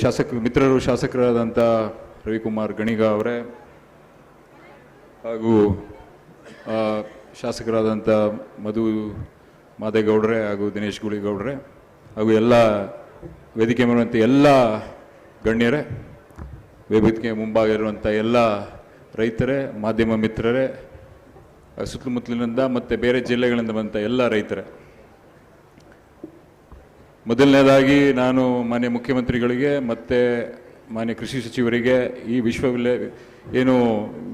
ಶಾಸಕ, ಮಿತ್ರರು ಶಾಸಕರಾದಂಥ ರವಿಕುಮಾರ್ ಗಣಿಗ ಅವರೇ ಹಾಗೂ ಶಾಸಕರಾದಂಥ ಮಧು ಮಾದೇಗೌಡ್ರೆ ಹಾಗೂ ದಿನೇಶ್ ಗುಳಿಗೌಡ್ರೆ ಹಾಗೂ ಎಲ್ಲ ವೇದಿಕೆ ಮೇಲಿರುವಂಥ ಎಲ್ಲ ಗಣ್ಯರೇ, ವೇದಿಕೆ ಮುಂಭಾಗಿರುವಂಥ ಎಲ್ಲ ರೈತರೇ, ಮಾಧ್ಯಮ ಮಿತ್ರರೇ ಸುತ್ತಮುತ್ತಲಿನಿಂದ ಮತ್ತು ಬೇರೆ ಜಿಲ್ಲೆಗಳಿಂದ ಬಂದ ಎಲ್ಲ ರೈತರೇ. ಮೊದಲನೇದಾಗಿ ನಾನು ಮಾನ್ಯ ಮುಖ್ಯಮಂತ್ರಿಗಳಿಗೆ ಮತ್ತು ಮಾನ್ಯ ಕೃಷಿ ಸಚಿವರಿಗೆ ಈ ವಿಶ್ವವಿದ್ಯ ಏನು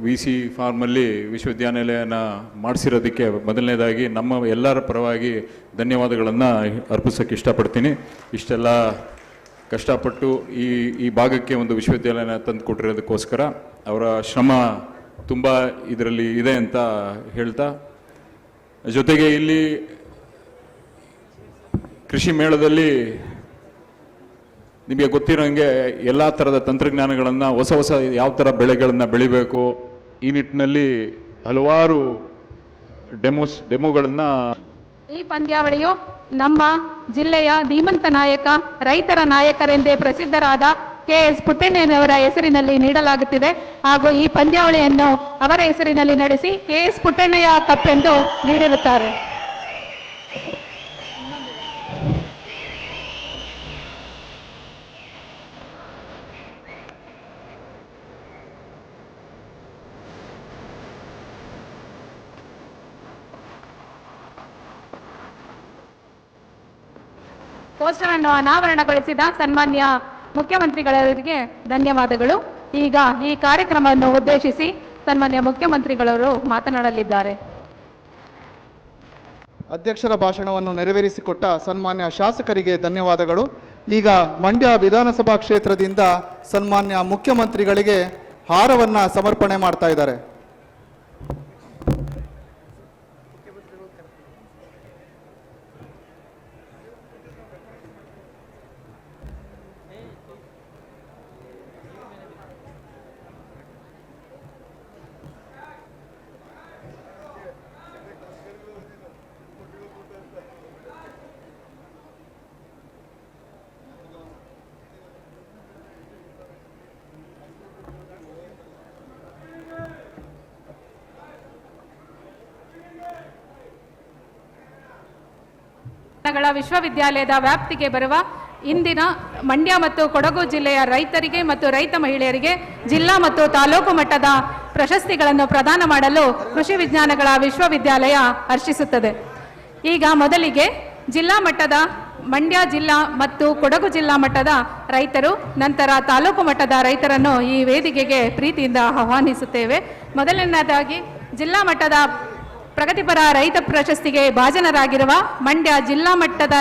ವಿ ಸಿ ಫಾರ್ಮಲ್ಲಿ ವಿಶ್ವವಿದ್ಯಾನಿಲಯನ ಮಾಡಿಸಿರೋದಕ್ಕೆ ಮೊದಲನೇದಾಗಿ ನಮ್ಮ ಎಲ್ಲರ ಪರವಾಗಿ ಧನ್ಯವಾದಗಳನ್ನು ಅರ್ಪಿಸೋಕ್ಕೆ ಇಷ್ಟಪಡ್ತೀನಿ. ಇಷ್ಟೆಲ್ಲ ಕಷ್ಟಪಟ್ಟು ಈ ಈ ಭಾಗಕ್ಕೆ ಒಂದು ವಿಶ್ವವಿದ್ಯಾಲಯನ ತಂದು ಕೊಟ್ಟಿರೋದಕ್ಕೋಸ್ಕರ ಅವರ ಶ್ರಮ ತುಂಬ ಇದರಲ್ಲಿ ಇದೆ ಅಂತ ಹೇಳ್ತಾ, ಜೊತೆಗೆ ಇಲ್ಲಿ ಕೃಷಿ ಮೇಳದಲ್ಲಿ ನಿಮಗೆ ಗೊತ್ತಿರೋಂಗೆ ಎಲ್ಲ ಥರದ ತಂತ್ರಜ್ಞಾನಗಳನ್ನು, ಹೊಸ ಹೊಸ ಯಾವ ಥರ ಬೆಳೆಗಳನ್ನು ಬೆಳಿಬೇಕು, ಈ ನಿಟ್ಟಿನಲ್ಲಿ ಹಲವಾರು ಡೆಮೋಸ್, ಡೆಮೋಗಳನ್ನು ಈ ಪಂದ್ಯಾವಳಿಯು ನಮ್ಮ ಜಿಲ್ಲೆಯ ಧೀಮಂತ ನಾಯಕ, ರೈತರ ನಾಯಕರೆಂದೇ ಪ್ರಸಿದ್ಧರಾದ ಕೆ ಎಸ್ ಪುಟ್ಟಣ್ಣನವರ ಹೆಸರಿನಲ್ಲಿ ನೀಡಲಾಗುತ್ತಿದೆ. ಹಾಗೂ ಈ ಪಂದ್ಯಾವಳಿಯನ್ನು ಅವರ ಹೆಸರಿನಲ್ಲಿ ನಡೆಸಿ ಕೆ ಎಸ್ ಪುಟ್ಟಣ್ಣಯ್ಯ ಕಪ್ ಎಂದು ನೀಡಿರುತ್ತಾರೆ. ಪೋಸ್ಟರ್ ಅನ್ನು ಅನಾವರಣಗೊಳಿಸಿದ ಸನ್ಮಾನ್ಯ ಮುಖ್ಯಮಂತ್ರಿಗಳವರಿಗೆ ಧನ್ಯವಾದಗಳು. ಈಗ ಈ ಕಾರ್ಯಕ್ರಮವನ್ನು ಉದ್ದೇಶಿಸಿ ಸನ್ಮಾನ್ಯ ಮುಖ್ಯಮಂತ್ರಿಗಳವರು ಮಾತನಾಡಲಿದ್ದಾರೆ. ಅಧ್ಯಕ್ಷರ ಭಾಷಣವನ್ನು ನೆರವೇರಿಸಿಕೊಟ್ಟ ಸನ್ಮಾನ್ಯ ಶಾಸಕರಿಗೆ ಧನ್ಯವಾದಗಳು. ಈಗ ಮಂಡ್ಯ ವಿಧಾನಸಭಾ ಕ್ಷೇತ್ರದಿಂದ ಸನ್ಮಾನ್ಯ ಮುಖ್ಯಮಂತ್ರಿಗಳಿಗೆ ಹಾರವನ್ನು ಸಮರ್ಪಣೆ ಮಾಡ್ತಾ ಇದ್ದಾರೆ. ಗಳ ವಿಶ್ವವಿದ್ಯಾಲಯದ ವ್ಯಾಪ್ತಿಗೆ ಬರುವ ಇಂದಿನ ಮಂಡ್ಯ ಮತ್ತು ಕೊಡಗು ಜಿಲ್ಲೆಯ ರೈತರಿಗೆ ಮತ್ತು ರೈತ ಮಹಿಳೆಯರಿಗೆ ಜಿಲ್ಲಾ ಮತ್ತು ತಾಲೂಕು ಮಟ್ಟದ ಪ್ರಶಸ್ತಿಗಳನ್ನು ಪ್ರದಾನ ಮಾಡಲು ಕೃಷಿ ವಿಜ್ಞಾನಗಳ ವಿಶ್ವವಿದ್ಯಾಲಯ ಹರ್ಷಿಸುತ್ತದೆ. ಈಗ ಮೊದಲಿಗೆ ಜಿಲ್ಲಾ ಮಟ್ಟದ ಮಂಡ್ಯ ಜಿಲ್ಲಾ ಮತ್ತು ಕೊಡಗು ಜಿಲ್ಲಾ ಮಟ್ಟದ ರೈತರು, ನಂತರ ತಾಲೂಕು ಮಟ್ಟದ ರೈತರನ್ನು ಈ ವೇದಿಕೆಗೆ ಪ್ರೀತಿಯಿಂದ ಆಹ್ವಾನಿಸುತ್ತೇವೆ. ಮೊದಲನೇದಾಗಿ ಜಿಲ್ಲಾ ಮಟ್ಟದ ಪ್ರಗತಿಪರ ರೈತ ಪ್ರಶಸ್ತಿಗೆ ಭಾಜನರಾಗಿರುವ ಮಂಡ್ಯ ಜಿಲ್ಲಾ ಮಟ್ಟದ